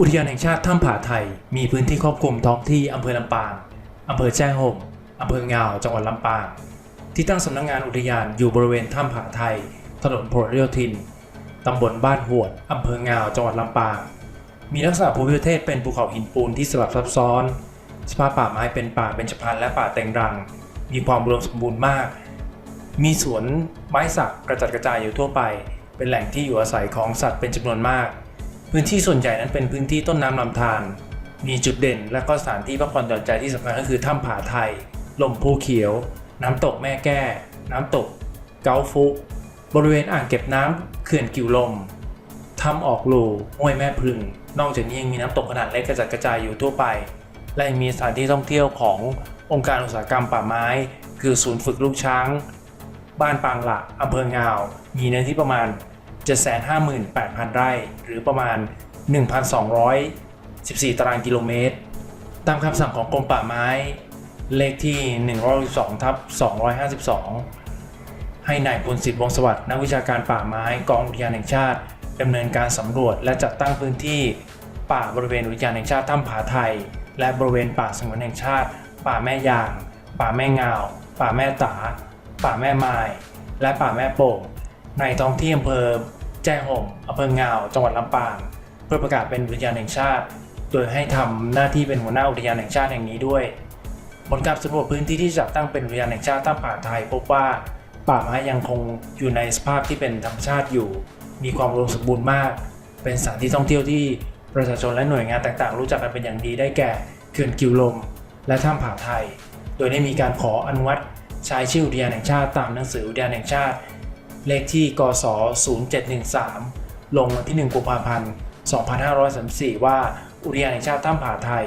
อุทยานแห่งชาติถ้ำผาไทย มีพื้นที่ครอบคลุมท้องที่อำเภอลำปางอำเภอแจ้ห่มอำเภองาวจังหวัดลำปาง ที่ตั้งสำนักงงานอุทยานอยู่บริเวณถ้ำผาไทย ถนนพหลโยธินตำบลบ้านหวดอำเภองาวจังหวัดลำปาง มีลักษณะภูมิประเทศเป็นภูเขาหินปูนที่สลับซับซ้อน สภาพป่าไม้เป็นป่าเบญจพรรณและป่าแตงรัง มีความอุดมสมบูรณ์มาก มีสวนไม้สักกระจัดกระจายอยู่ทั่วไป เป็นแหล่งที่อยู่อาศัยของสัตว์เป็นจำนวนมาก พื้นที่ส่วนใหญ่นั้นเป็นพื้นที่ต้นน้ำลำธารมีจุดเด่น และก็สถานที่พักผ่อนหย่อนใจที่สำคัญก็คือถ้ำผาไทย ลมภูเขียว น้ำตกแม่แก้ น้ำตก เกาฟุบริเวณอ่างเก็บน้ำเขื่อนกิวลมถ้ำออกลูห้วยแม่พึง นอกจากนี้ยังมีน้ำตกขนาดเล็กกระจัดกระจายอยู่ทั่วไป และยังมีสถานที่ท่องเที่ยวขององค์การอุตสาหกรรมป่าไม้ คือศูนย์ฝึกลูกช้าง บ้านปางหละอำเภองาว มีเนื้อที่ประมาณ 758,000 ไร่ หรือประมาณ 1,214 ตารางกิโลเมตร ตามคำสั่งของกรมป่าไม้ เลขที่ 112ทับ252 ให้นายพลสิทธิ์วงศ์สวัสดิ์นักวิชาการป่าไม้กองอุทยานแห่งชาติดำเนินการสำรวจและจัดตั้งพื้นที่ ป่าบริเวณอุทยานแห่งชาติถ้ำผาไทย และบริเวณป่าสงวนแห่งชาติ ป่าแม่ยาง ป่าแม่เงาป่าแม่ตา ป่าแม่ไม้และป่าแม่โป่งในท้องที่อำเภอ แจ้ห่มอำเภองาจังหวัดลำปาง เพื่อประกาศเป็นอุทยานแห่งชาติ โดยให้ทำหน้าที่เป็นหัวหน้าอุทยานแห่งชาติแห่งนี้ด้วย ผลการสำรวจพื้นที่ที่จัดตั้งเป็นอุทยานแห่งชาติถ้ำผาไทยพบว่าป่าไม้ยังคงอยู่ในสภาพที่เป็นธรรมชาติอยู่ มีความอุดมสมบูรณ์มาก เป็นสถานที่ท่องเที่ยวที่ประชาชนและหน่วยงานต่างๆ รู้จักกันเป็นอย่างดีได้แก่เขื่อนกิวลม และถ้ำผาไทย โดยได้มีการขออนุมัติใช้ชื่ออุทยานแห่งชาติตามหนังสืออุทยานแห่งชาติ เลขที่กศ0713 ลงวันที่ 1 กุมภาพันธ์ 2534 ว่า อุทยานแห่งชาติถ้ำผาไทย